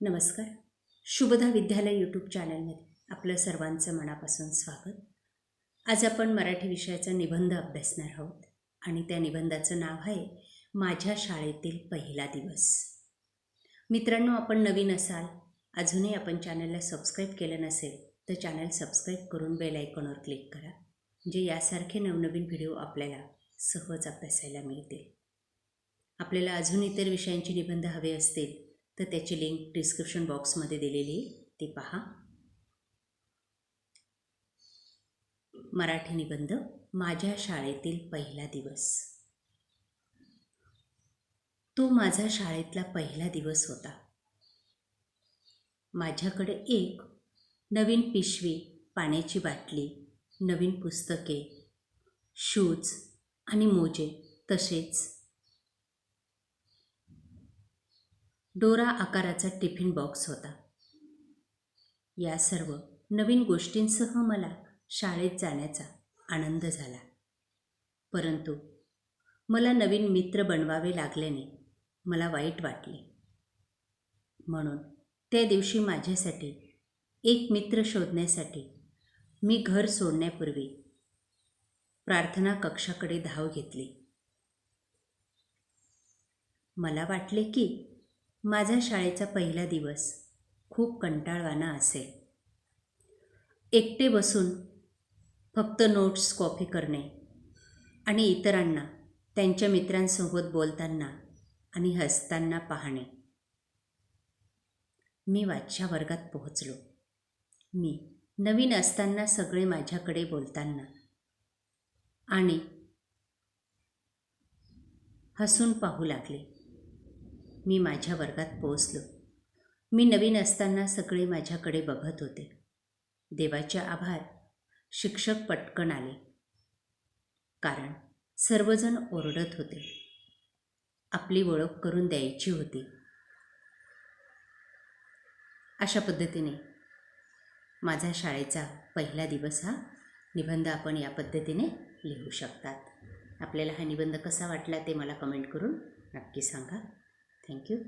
नमस्कार. शुभदा विद्यालय यूट्यूब चॅनलमध्ये आपलं सर्वांचं मनापासून स्वागत. आज आपण मराठी विषयाचा निबंध अभ्यासणार आहोत आणि त्या निबंधाचं नाव आहे माझ्या शाळेतील पहिला दिवस. मित्रांनो आपण नवीन असाल अजूनही आपण चॅनलला सबस्क्राईब केलं नसेल तर चॅनल सबस्क्राईब करून बेल आयकॉनवर क्लिक करा म्हणजे यासारखे नवनवीन व्हिडिओ आपल्याला सहज अभ्यासायला मिळतील. आपल्याला अजून इतर विषयांची निबंध हवे असतील तर त्याची लिंक डिस्क्रिप्शन बॉक्समध्ये दिलेली आहे. ती पहा. मराठी निबंध माझ्या शाळेतील पहिला दिवस. तो माझा शाळेतला पहिला दिवस होता. माझ्याकडे एक नवीन पिशवी पाण्याची बाटली नवीन पुस्तके शूज आणि मोजे तसेच डोरा आकाराचा टिफिन बॉक्स होता. या सर्व नवीन गोष्टींसह मला शाळेत जाण्याचा आनंद झाला. परंतु मला नवीन मित्र बनवावे लागल्याने मला वाईट वाटले. म्हणून त्या दिवशी माझ्यासाठी एक मित्र शोधण्यासाठी मी घर सोडण्यापूर्वी प्रार्थना कक्षाकडे धाव घेतली. मला वाटले की माझा शाळेचा पहिला दिवस खूप कंटाळवाणा असेल. एकटे बसून फक्त नोट्स कॉपी करणे आणि इतरांना त्यांच्या मित्रांसोबत बोलताना आणि हसताना पाहणे. मी वाजच्या वर्गात पोहोचलो. मी नवीन असताना सगळे माझ्याकडे बोलताना आणि हसून पाहू लागले. मी माझ्या वर्गात पोहोचलो. मी नवीन असताना सगळे माझ्याकडे बघत होते. देवाचे आभार. शिक्षक पटकन आले. कारण सर्वजण ओरडत होते. आपली ओळख करून द्यायची होती. अशा पद्धतीने माझा शाळेचा पहिला दिवस हा निबंध आपण या पद्धतीने लिहू शकतात. आपल्याला हा निबंध कसा वाटला ते मला कमेंट करून नक्की सांगा. Thank you.